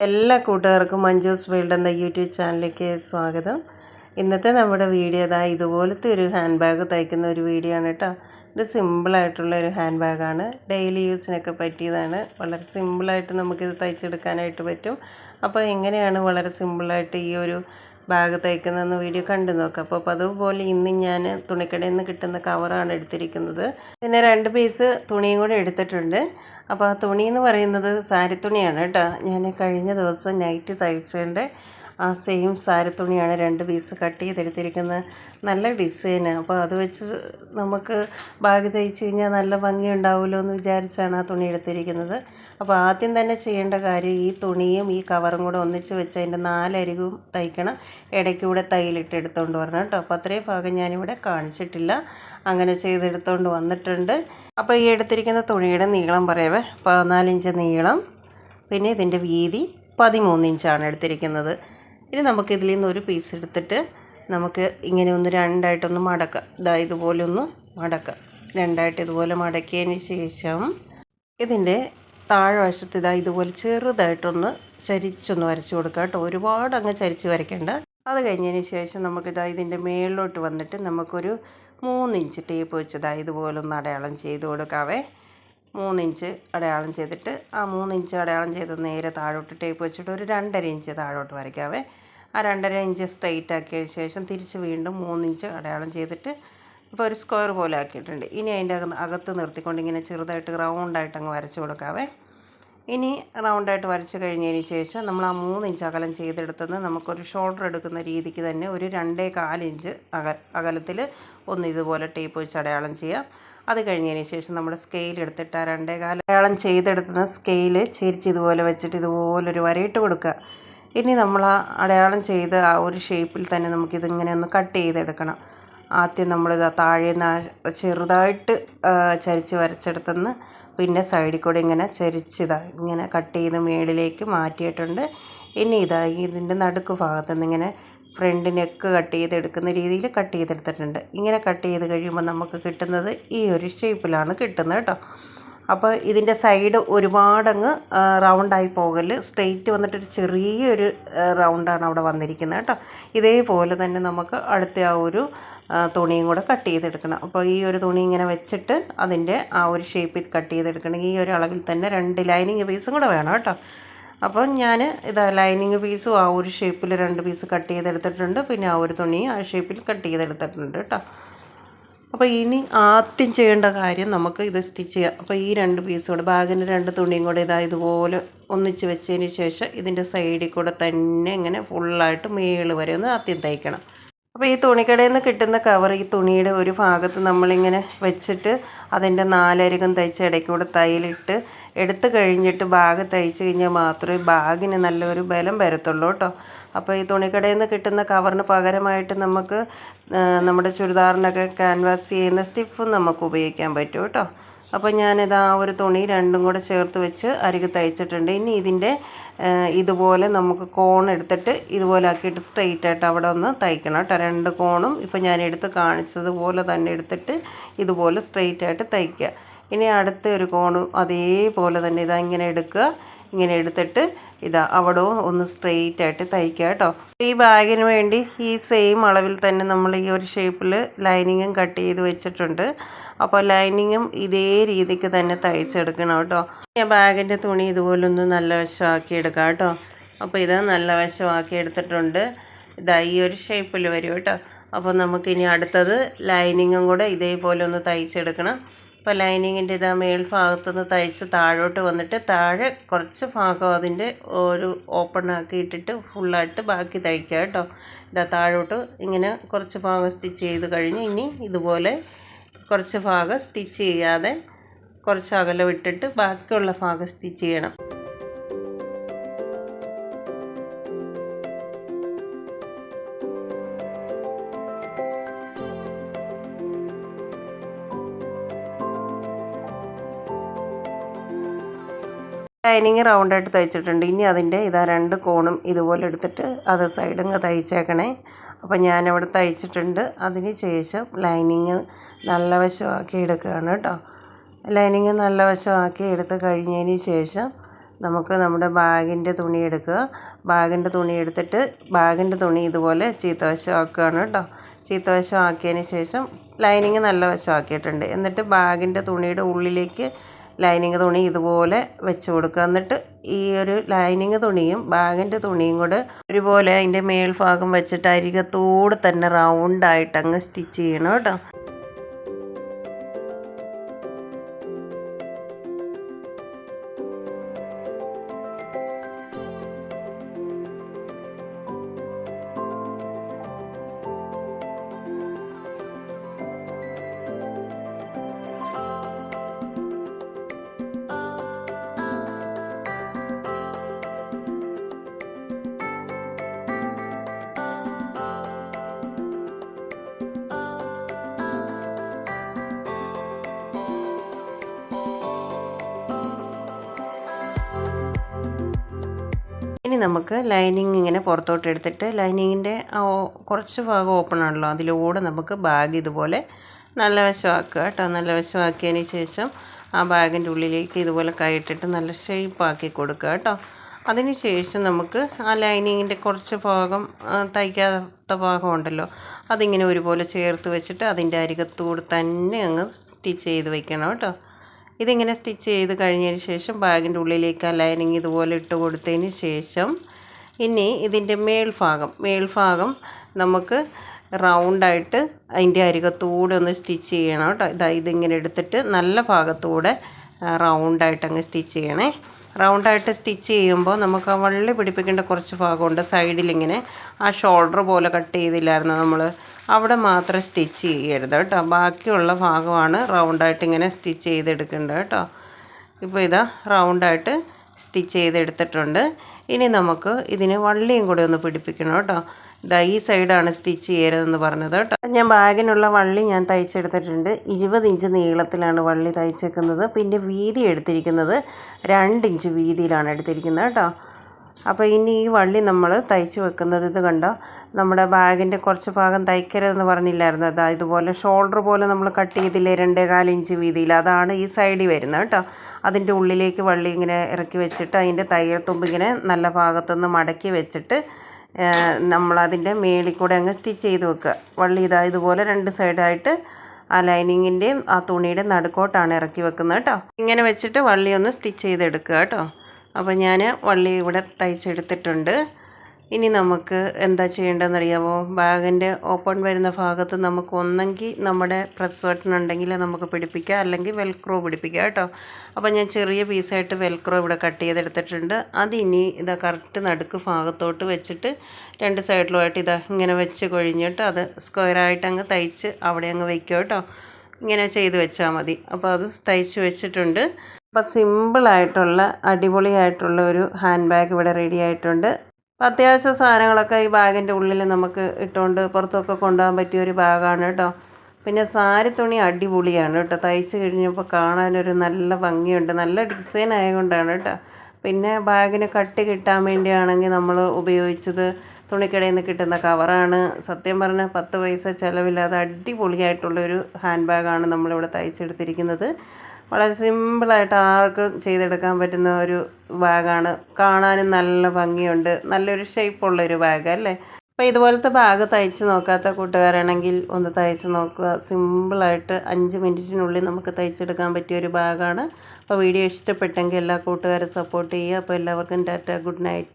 എല്ലാ കൂട്ടുകാർക്കും മഞ്ജൂസ് വേൾഡ് എന്ന യൂട്യൂബ് ചാനലിലേക്ക് സ്വാഗതം. ഇന്നത്തെ നമ്മുടെ വീഡിയോ ഇതാ ഇതുപോലത്തെ ഒരു ഹാൻഡ് ബാഗ് തയ്ക്കുന്ന ഒരു വീഡിയോ ആണ് കേട്ടോ. ഇത് സിമ്പിളായിട്ടുള്ള ഒരു ഹാൻഡ് ബാഗാണ് ഡെയിലി യൂസിനൊക്കെ പറ്റിയതാണ്. വളരെ സിമ്പിളായിട്ട് നമുക്കിത് തയ്ച്ചെടുക്കാനായിട്ട് പറ്റും. അപ്പോൾ എങ്ങനെയാണ് വളരെ സിമ്പിളായിട്ട് ഈ ഒരു ബാഗ് തയ്ക്കുന്നതെന്ന് വീഡിയോ കണ്ടു നോക്കാം. അപ്പോൾ അപ്പോൾ അതുപോലെ ഇന്ന് ഞാൻ തുണിക്കടയിൽ നിന്ന് കിട്ടുന്ന കവറാണ് എടുത്തിരിക്കുന്നത്. പിന്നെ രണ്ട് പീസ് തുണിയും കൂടെ എടുത്തിട്ടുണ്ട്. അപ്പോൾ ആ തുണി എന്ന് പറയുന്നത് സാരി തുണിയാണ് കേട്ടോ. ഞാൻ കഴിഞ്ഞ ദിവസം നൈറ്റ് തയ്ച്ചതിന്റെ ആ സെയിം സാരി തുണിയാണ് രണ്ട് പീസ് കട്ട് ചെയ്തെടുത്തിരിക്കുന്നത്. നല്ല ഡിസൈന് അപ്പോൾ അത് വെച്ച് നമുക്ക് ബാഗ് തയ്ച്ച് കഴിഞ്ഞാൽ നല്ല ഭംഗി ഉണ്ടാവുമല്ലോ എന്ന് വിചാരിച്ചാണ് ആ തുണി എടുത്തിരിക്കുന്നത്. അപ്പോൾ ആദ്യം തന്നെ ചെയ്യേണ്ട കാര്യം ഈ തുണിയും ഈ കവറും കൂടെ ഒന്നിച്ച് വെച്ച് അതിന്റെ നാലരികും തയ്ക്കണം. ഇടയ്ക്കൂടെ തയ്യലിട്ട് എടുത്തുകൊണ്ട് വരണം കേട്ടോ. അപ്പോൾ അത്രയും ഭാഗം ഞാനിവിടെ കാണിച്ചിട്ടില്ല. അങ്ങനെ ചെയ്തെടുത്തുകൊണ്ട് വന്നിട്ടുണ്ട്. അപ്പോൾ ഈ എടുത്തിരിക്കുന്ന തുണിയുടെ നീളം പറയവേ പതിനാലിഞ്ച് നീളം. പിന്നെ ഇതിന്റെ വീതി പതിമൂന്നിഞ്ചാണ് എടുത്തിരിക്കുന്നത്. ഇനി നമുക്ക് ഇതിൽ നിന്ന് ഒരു പീസ് എടുത്തിട്ട് നമുക്ക് ഇങ്ങനെ ഒന്ന് രണ്ടായിട്ടൊന്ന് മടക്കാം. ഇതാ ഇതുപോലെ ഒന്ന് മടക്കാം. രണ്ടായിട്ട് ഇതുപോലെ മടക്കിയതിന് ശേഷം ഇതിന്റെ താഴ്വശത്ത് ഇതാ ഇതുപോലെ ചെറുതായിട്ടൊന്ന് ചരിച്ചൊന്ന് വരച്ച് കൊടുക്കുക കേട്ടോ. ഒരുപാട് അങ്ങ് ചരിച്ച് വരയ്ക്കേണ്ട. അത് കഴിഞ്ഞതിന് ശേഷം നമുക്കിതാ ഇതിന്റെ മേളിലോട്ട് വന്നിട്ട് നമുക്കൊരു മൂന്നിഞ്ച് ടേപ്പ് വെച്ചതാ ഇതുപോലെ ഒന്ന് അടയാളം ചെയ്ത് കൊടുക്കാവേ. മൂന്നിഞ്ച് അടയാളം ചെയ്തിട്ട് ആ മൂന്നിഞ്ച് അടയാളം ചെയ്ത് നേരെ താഴോട്ട് ടേപ്പ് വെച്ചിട്ട് ഒരു രണ്ടര ഇഞ്ച് താഴോട്ട് വരയ്ക്കാവേ. ആ രണ്ടര ഇഞ്ച് സ്ട്രെയിറ്റ് ആക്കിയതിന് ശേഷം തിരിച്ച് വീണ്ടും മൂന്നിഞ്ച് അടയാളം ചെയ്തിട്ട് ഇപ്പോൾ ഒരു സ്ക്വയർ പോലെ ആക്കിയിട്ടുണ്ട്. ഇനി അതിന്റെ അകത്ത് നിർത്തിക്കൊണ്ട് ഇങ്ങനെ ചെറുതായിട്ട് റൗണ്ടായിട്ട് അങ്ങ് വരച്ച് കൊടുക്കാവേ. ഇനി റൗണ്ടായിട്ട് വരച്ച് കഴിഞ്ഞതിന് ശേഷം നമ്മൾ ആ മൂന്ന് ഇഞ്ച് അകലം ചെയ്തെടുത്തുനിന്ന് നമുക്കൊരു ഷോൾഡർ എടുക്കുന്ന രീതിക്ക് തന്നെ ഒരു രണ്ടേ കാലിഞ്ച് അക അകലത്തിൽ ഒന്ന് ഇതുപോലെ ടേപ്പ് വെച്ച് അടയാളം ചെയ്യാം. അത് കഴിഞ്ഞതിന് ശേഷം നമ്മുടെ സ്കെയിൽ എടുത്തിട്ട് ആ രണ്ടേ കാല അടയാളം ചെയ്തെടുത്തുന്ന സ്കെയിൽ ചിരിച്ച് ഇതുപോലെ വെച്ചിട്ട് ഇതുപോലൊരു വരയിട്ട് കൊടുക്കുക. ഇനി നമ്മൾ ആ അടയാളം ചെയ്ത് ആ ഒരു ഷേപ്പിൽ തന്നെ നമുക്കിതിങ്ങനെ ഒന്ന് കട്ട് ചെയ്തെടുക്കണം. ആദ്യം നമ്മളിത് താഴെ നിന്ന് ചെറുതായിട്ട് ചരിച്ച് വരച്ചെടുത്തെന്ന് പിന്നെ സൈഡിൽ കൂടെ ഇങ്ങനെ ചരിച്ചിതാ ഇങ്ങനെ കട്ട് ചെയ്ത് മേളിലേക്ക് മാറ്റിയിട്ടുണ്ട്. ഇനി ഇതാ ഇതിന്റെ നടുക്ക് ഭാഗത്ത് നിന്ന് ഇങ്ങനെ ഫ്രണ്ട് നെക്ക് കട്ട് ചെയ്തെടുക്കുന്ന രീതിയിൽ കട്ട് ചെയ്തെടുത്തിട്ടുണ്ട്. ഇങ്ങനെ കട്ട് ചെയ്ത് കഴിയുമ്പോൾ നമുക്ക് കിട്ടുന്നത് ഈ ഒരു ഷേപ്പിലാണ് കിട്ടുന്നത് കേട്ടോ അപ്പോൾ ഇതിന്റെ സൈഡ് ഒരുപാടങ്ങ് റൗണ്ടായി പോകൽ. സ്ട്രെയിറ്റ് വന്നിട്ടൊരു ചെറിയൊരു റൗണ്ടാണ് അവിടെ വന്നിരിക്കുന്നത് കേട്ടോ. ഇതേപോലെ തന്നെ നമുക്ക് അടുത്ത ആ ഒരു തുണിയും കൂടെ കട്ട് ചെയ്തെടുക്കണം. അപ്പോൾ ഈ ഒരു തുണി ഇങ്ങനെ വെച്ചിട്ട് അതിന്റെ ആ ഒരു ഷേപ്പിൽ കട്ട് ചെയ്തെടുക്കണമെങ്കിൽ ഈ ഒരു അളവിൽ തന്നെ രണ്ട് ലൈനിങ് പീസും കൂടെ വേണം കേട്ടോ. അപ്പം ഞാൻ ഇതാ ലൈനിങ് പീസും ആ ഒരു ഷേപ്പിൽ രണ്ട് പീസ് കട്ട് ചെയ്തെടുത്തിട്ടുണ്ട്. പിന്നെ ആ ഒരു തുണിയും ആ ഷേപ്പിൽ കട്ട് ചെയ്തെടുത്തിട്ടുണ്ട് കേട്ടോ. അപ്പോൾ ഇനി ആദ്യം ചെയ്യേണ്ട കാര്യം നമുക്ക് ഇത് സ്റ്റിച്ച് ചെയ്യാം. അപ്പോൾ ഈ രണ്ട് പീസും കൂടെ ബാഗിന്റെ രണ്ട് തുണിയും കൂടെ ഇതാ ഇതുപോലെ ഒന്നിച്ച് വെച്ചതിന് ശേഷം ഇതിന്റെ സൈഡിൽ കൂടെ തന്നെ ഇങ്ങനെ ഫുള്ളായിട്ട് മേൾ വരെ ഒന്ന് ആദ്യം തയ്ക്കണം. അപ്പോൾ ഈ തുണിക്കടയിൽ നിന്ന് കിട്ടുന്ന കവർ ഈ തുണിയുടെ ഒരു ഭാഗത്ത് നമ്മളിങ്ങനെ വെച്ചിട്ട് അതിന്റെ നാലരികം തയ്ച്ച് ഇടയ്ക്കൂടെ തയ്യലിട്ട് എടുത്തു കഴിഞ്ഞിട്ട് ബാഗ് തയ്ച്ച് കഴിഞ്ഞാൽ മാത്രമേ ബാഗിന് നല്ലൊരു ബലം വരത്തുള്ളൂ കേട്ടോ. അപ്പോൾ ഈ തുണിക്കടയിൽ നിന്ന് കിട്ടുന്ന കവറിന് പകരമായിട്ട് നമുക്ക് നമ്മുടെ ചുരിദാറിനൊക്കെ ക്യാൻവാസ് ചെയ്യുന്ന സ്റ്റിഫും നമുക്ക് ഉപയോഗിക്കാൻ പറ്റും കേട്ടോ. അപ്പോൾ ഞാനിത് ആ ഒരു തുണി രണ്ടും കൂടെ ചേർത്ത് വെച്ച് അരികെ തയ്ച്ചിട്ടുണ്ട്. ഇനി ഇതിന്റെ ഇതുപോലെ നമുക്ക് കോൺ എടുത്തിട്ട് ഇതുപോലെ ആക്കിയിട്ട് സ്ട്രെയിറ്റ് ആയിട്ട് അവിടെ ഒന്ന് തയ്ക്കണം കേട്ടോ. രണ്ട് കോണും ഇപ്പോൾ ഞാൻ എടുത്ത് കാണിച്ചതുപോലെ തന്നെ എടുത്തിട്ട് ഇതുപോലെ സ്ട്രെയിറ്റ് ആയിട്ട് തയ്ക്കുക. ഇനി അടുത്ത ഒരു കോണും അതേപോലെ തന്നെ ഇതാ ഇങ്ങനെ എടുക്കുക. ഇങ്ങനെ എടുത്തിട്ട് ഇതാ അവിടവും ഒന്ന് സ്ട്രെയിറ്റ് ആയിട്ട് തയ്ക്കുക കേട്ടോ. ഈ ബാഗിന് വേണ്ടി ഈ സെയിം അളവിൽ തന്നെ നമ്മൾ ഈ ഒരു ഷേപ്പിൽ ലൈനിങ്ങും കട്ട് ചെയ്ത് വെച്ചിട്ടുണ്ട്. അപ്പോൾ ലൈനിങ്ങും ഇതേ രീതിക്ക് തന്നെ തയ്ച്ചെടുക്കണം കേട്ടോ. ഞാൻ ബാഗിന്റെ തുണി ഇതുപോലൊന്ന് നല്ല വശമാക്കി എടുക്കാം കേട്ടോ. അപ്പോൾ ഇത് നല്ല വശമാക്കി എടുത്തിട്ടുണ്ട്. ഇതാ ഈ ഒരു ഷേപ്പിൽ വരും കേട്ടോ. അപ്പോൾ നമുക്കിനി അടുത്തത് ലൈനിങ്ങും കൂടെ ഇതേപോലെ ഒന്ന് തയ്ച്ചെടുക്കണം. അപ്പോൾ ലൈനിങ്ങിന്റെ ഇതാ മേൽഭാഗത്തുനിന്ന് തയ്ച്ച് താഴോട്ട് വന്നിട്ട് താഴെ കുറച്ച് ഭാഗം അതിന്റെ ഒരു ഓപ്പൺ ആക്കി ഇട്ടിട്ട് ഫുള്ളായിട്ട് ബാക്കി തയ്ക്കുക കേട്ടോ. ഇതാ താഴോട്ട് ഇങ്ങനെ കുറച്ച് ഭാഗം സ്റ്റിച്ച് ചെയ്ത് കഴിഞ്ഞ് ഇനി ഇതുപോലെ കുറച്ച് ഭാഗം സ്റ്റിച്ച് ചെയ്യാതെ കുറച്ച് അകലം ഇട്ടിട്ട് ബാക്കിയുള്ള ഭാഗം സ്റ്റിച്ച് ചെയ്യണം. ലൈനിങ് റൗണ്ടായിട്ട് തയ്ച്ചിട്ടുണ്ട്. ഇനി അതിന്റെ ഇതാ രണ്ട് കോണും ഇതുപോലെ എടുത്തിട്ട് അത് സൈഡും തയ്ച്ചേക്കണേ. അപ്പോൾ ഞാനവിടെ തയ്ച്ചിട്ടുണ്ട്. അതിന് ശേഷം ലൈനിങ് നല്ല വശമാക്കി എടുക്കുകയാണ് കേട്ടോ. ലൈനിങ് നല്ല വശമാക്കി എടുത്ത് കഴിഞ്ഞതിന് ശേഷം നമുക്ക് നമ്മുടെ ബാഗിന്റെ തുണി എടുക്കുക. ബാഗിന്റെ തുണി എടുത്തിട്ട് ബാഗിന്റെ തുണി ഇതുപോലെ ചീത്തവശമാക്കുകയാണ് കേട്ടോ. ചീത്തവശമാക്കിയതിന് ശേഷം ലൈനിങ് നല്ല വശമാക്കിയിട്ടുണ്ട്. എന്നിട്ട് ബാഗിന്റെ തുണിയുടെ ഉള്ളിലേക്ക് ലൈനിങ് തുണി ഇതുപോലെ വെച്ച് കൊടുക്കുക. എന്നിട്ട് ഈ ഒരു ലൈനിങ് തുണിയും ബാഗിന്റെ തുണിയും കൂടെ ഒരുപോലെ അതിന്റെ മേൽഭാഗം വെച്ചിട്ട് അരികത്തോട് തന്നെ റൗണ്ടായിട്ട് അങ്ങ് സ്റ്റിച്ച് ചെയ്യണം കേട്ടോ. ഇനി നമുക്ക് ലൈനിങ് ഇങ്ങനെ പുറത്തോട്ട് എടുത്തിട്ട് ലൈനിങ്ങിന്റെ കുറച്ച് ഭാഗം ഓപ്പൺ ആണല്ലോ. അതിലൂടെ നമുക്ക് ബാഗ് ഇതുപോലെ നല്ല വശമാക്കുക കേട്ടോ. നല്ല വശമാക്കിയതിന് ശേഷം ആ ബാഗിന്റെ ഉള്ളിലേക്ക് ഇതുപോലെ കൈയിട്ടിട്ട് നല്ല ഷേപ്പാക്കി കൊടുക്കുക കേട്ടോ. അതിന് ശേഷം നമുക്ക് ആ ലൈനിങ്ങിന്റെ കുറച്ച് ഭാഗം തയ്ക്കാത്ത ഭാഗം ഉണ്ടല്ലോ. അതിങ്ങനെ ഒരുപോലെ ചേർത്ത് വെച്ചിട്ട് അതിന്റെ അരികത്തൂടെ തന്നെ അങ്ങ് സ്റ്റിച്ച് ചെയ്ത് വെക്കണം കേട്ടോ. ഇതിങ്ങനെ സ്റ്റിച്ച് ചെയ്ത് കഴിഞ്ഞതിന് ശേഷം ബാഗിന്റെ ഉള്ളിലേക്ക് ആ ലൈനിങ് ഇതുപോലെ ഇട്ട് കൊടുത്തതിന് ശേഷം ഇനി ഇതിന്റെ മേൽഭാഗം മേൽഭാഗം നമുക്ക് റൗണ്ടായിട്ട് അതിന്റെ അരികത്തൂടെ ഒന്ന് സ്റ്റിച്ച് ചെയ്യണം കേട്ടോ. ഇതാ ഇതിങ്ങനെ എടുത്തിട്ട് നല്ല ഭാഗത്തൂടെ റൗണ്ടായിട്ട് അങ്ങ് സ്റ്റിച്ച് ചെയ്യണേ. റൗണ്ടായിട്ട് സ്റ്റിച്ച് ചെയ്യുമ്പോൾ നമുക്ക് ആ വള്ളി പിടിപ്പിക്കേണ്ട കുറച്ച് ഭാഗമുണ്ട്. സൈഡിലിങ്ങനെ ആ ഷോൾഡർ പോലെ കട്ട് ചെയ്തില്ലായിരുന്നു നമ്മൾ. അവിടെ മാത്രം സ്റ്റിച്ച് ചെയ്യരുത് കേട്ടോ. ബാക്കിയുള്ള ഭാഗമാണ് റൗണ്ടായിട്ട് ഇങ്ങനെ സ്റ്റിച്ച് ചെയ്തെടുക്കേണ്ടത് കേട്ടോ. ഇപ്പോൾ ഇതാ റൗണ്ടായിട്ട് സ്റ്റിച്ച് ചെയ്തെടുത്തിട്ടുണ്ട്. ഇനി നമുക്ക് ഇതിന് വള്ളിയും കൂടെ ഒന്ന് പിടിപ്പിക്കണം കേട്ടോ. ഇതാ ഈ സൈഡാണ് സ്റ്റിച്ച് ചെയ്യരുതെന്ന് പറഞ്ഞത് കേട്ടോ. ഞാൻ ബാഗിനുള്ള വള്ളി ഞാൻ തയ്ച്ചെടുത്തിട്ടുണ്ട്. ഇരുപത് ഇഞ്ച് നീളത്തിലാണ് വള്ളി തയ്ച്ചേക്കുന്നത്. പിന്നെ വീതി എടുത്തിരിക്കുന്നത് രണ്ട് ഇഞ്ച് വീതിയിലാണ് എടുത്തിരിക്കുന്നത് കേട്ടോ. അപ്പോൾ ഇനി ഈ വള്ളി നമ്മൾ തയ്ച്ച് വെക്കുന്നത് ഇത് കണ്ടോ? നമ്മുടെ ബാഗിന്റെ കുറച്ച് ഭാഗം തയ്ക്കരുതെന്ന് പറഞ്ഞില്ലായിരുന്നു. അതാ ഇതുപോലെ ഷോൾഡർ പോലെ നമ്മൾ കട്ട് ചെയ്തില്ലേ രണ്ടേ കാലിഞ്ച് വീതിയിൽ. അതാണ് ഈ സൈഡിൽ വരുന്നത് കേട്ടോ. അതിന്റെ ഉള്ളിലേക്ക് വള്ളി ഇങ്ങനെ ഇറക്കി വെച്ചിട്ട് അതിന്റെ തയ്യൽ തുമ്പ് ഇങ്ങനെ നല്ല ഭാഗത്തുനിന്ന് മടക്കി വെച്ചിട്ട് നമ്മളതിന്റെ മേളിൽ കൂടെ അങ്ങ് സ്റ്റിച്ച് ചെയ്ത് വെക്കുക. വള്ളി ഇതാ ഇതുപോലെ രണ്ട് സൈഡായിട്ട് ആ ലൈനിങ്ങിന്റെയും ആ തുണിയുടെ നടുക്കോട്ടാണ് ഇറക്കി വെക്കുന്നത് കേട്ടോ. ഇങ്ങനെ വെച്ചിട്ട് വള്ളി ഒന്ന് സ്റ്റിച്ച് ചെയ്തെടുക്കുക കേട്ടോ. അപ്പോൾ ഞാൻ വള്ളി ഇവിടെ തയ്ച്ചെടുത്തിട്ടുണ്ട്. ഇനി നമുക്ക് എന്താ ചെയ്യേണ്ടതെന്ന് അറിയാമോ ബാഗിന്റെ ഓപ്പൺ വരുന്ന ഭാഗത്ത് നമുക്ക് ഒന്നെങ്കിൽ നമ്മുടെ പ്രസ് ബട്ടൺ ഉണ്ടെങ്കിൽ നമുക്ക് പിടിപ്പിക്കാം. അല്ലെങ്കിൽ വെൽക്രോ പിടിപ്പിക്കാം കേട്ടോ. അപ്പോൾ ഞാൻ ചെറിയ പീസായിട്ട് വെൽക്രോ ഇവിടെ കട്ട് ചെയ്തെടുത്തിട്ടുണ്ട്. അത് ഇനി ഇതാ കറക്റ്റ് നടുക്ക് ഭാഗത്തോട്ട് വെച്ചിട്ട് രണ്ട് സൈഡിലുമായിട്ട് ഇതാ ഇങ്ങനെ വെച്ച് കൊഴിഞ്ഞിട്ട് അത് സ്ക്വയറായിട്ട് അങ്ങ് തയ്ച്ച് അവിടെ അങ്ങ് വയ്ക്കുക കേട്ടോ. ഇങ്ങനെ ചെയ്ത് വെച്ചാൽ മതി. അപ്പോൾ അത് തയ്ച്ച് വെച്ചിട്ടുണ്ട്. അപ്പോൾ സിമ്പിളായിട്ടുള്ള അടിപൊളിയായിട്ടുള്ള ഒരു ഹാൻഡ് ബാഗ് ഇവിടെ റെഡി ആയിട്ടുണ്ട്. അപ്പോൾ അത്യാവശ്യ സാധനങ്ങളൊക്കെ ഈ ബാഗിന്റെ ഉള്ളിൽ നമുക്ക് ഇട്ടുകൊണ്ട് പുറത്തൊക്കെ കൊണ്ടുപോകാൻ പറ്റിയ ഒരു ബാഗാണ് കേട്ടോ. പിന്നെ സാരി തുണി അടിപൊളിയാണ് കേട്ടോ. തയ്ച്ച് കഴിഞ്ഞപ്പോൾ കാണാനൊരു നല്ല ഭംഗിയുണ്ട്. നല്ല ഡിസൈൻ ആയതുകൊണ്ടാണ് കേട്ടോ. പിന്നെ ബാഗിന് കട്ട് കിട്ടാൻ വേണ്ടിയാണെങ്കിൽ നമ്മൾ ഉപയോഗിച്ചത് തുണിക്കടയിൽ നിന്ന് കിട്ടുന്ന കവറാണ്. സത്യം പറഞ്ഞാൽ പത്ത് പൈസ ചിലവില്ലാതെ അടിപൊളിയായിട്ടുള്ളൊരു ഹാൻഡ് ബാഗാണ് നമ്മളിവിടെ തയ്ച്ചെടുത്തിരിക്കുന്നത്. വളരെ സിമ്പിളായിട്ട് ആർക്കും ചെയ്തെടുക്കാൻ പറ്റുന്ന ഒരു ബാഗാണ്. കാണാനും നല്ല ഭംഗിയുണ്ട്. നല്ലൊരു ഷേപ്പുള്ളൊരു ബാഗ് അല്ലേ അപ്പോൾ ഇതുപോലത്തെ ബാഗ് തയ്ച്ച് നോക്കാത്ത കൂട്ടുകാരാണെങ്കിൽ ഒന്ന് തയ്ച്ച് നോക്കുക. സിമ്പിളായിട്ട് അഞ്ച് മിനിറ്റിനുള്ളിൽ നമുക്ക് തയ്ച്ചെടുക്കാൻ പറ്റിയ ഒരു ബാഗാണ്. അപ്പോൾ വീഡിയോ ഇഷ്ടപ്പെട്ടെങ്കിൽ എല്ലാ കൂട്ടുകാരും സപ്പോർട്ട് ചെയ്യുക. അപ്പോൾ എല്ലാവർക്കും ടാറ്റ ഗുഡ് നൈറ്റ്.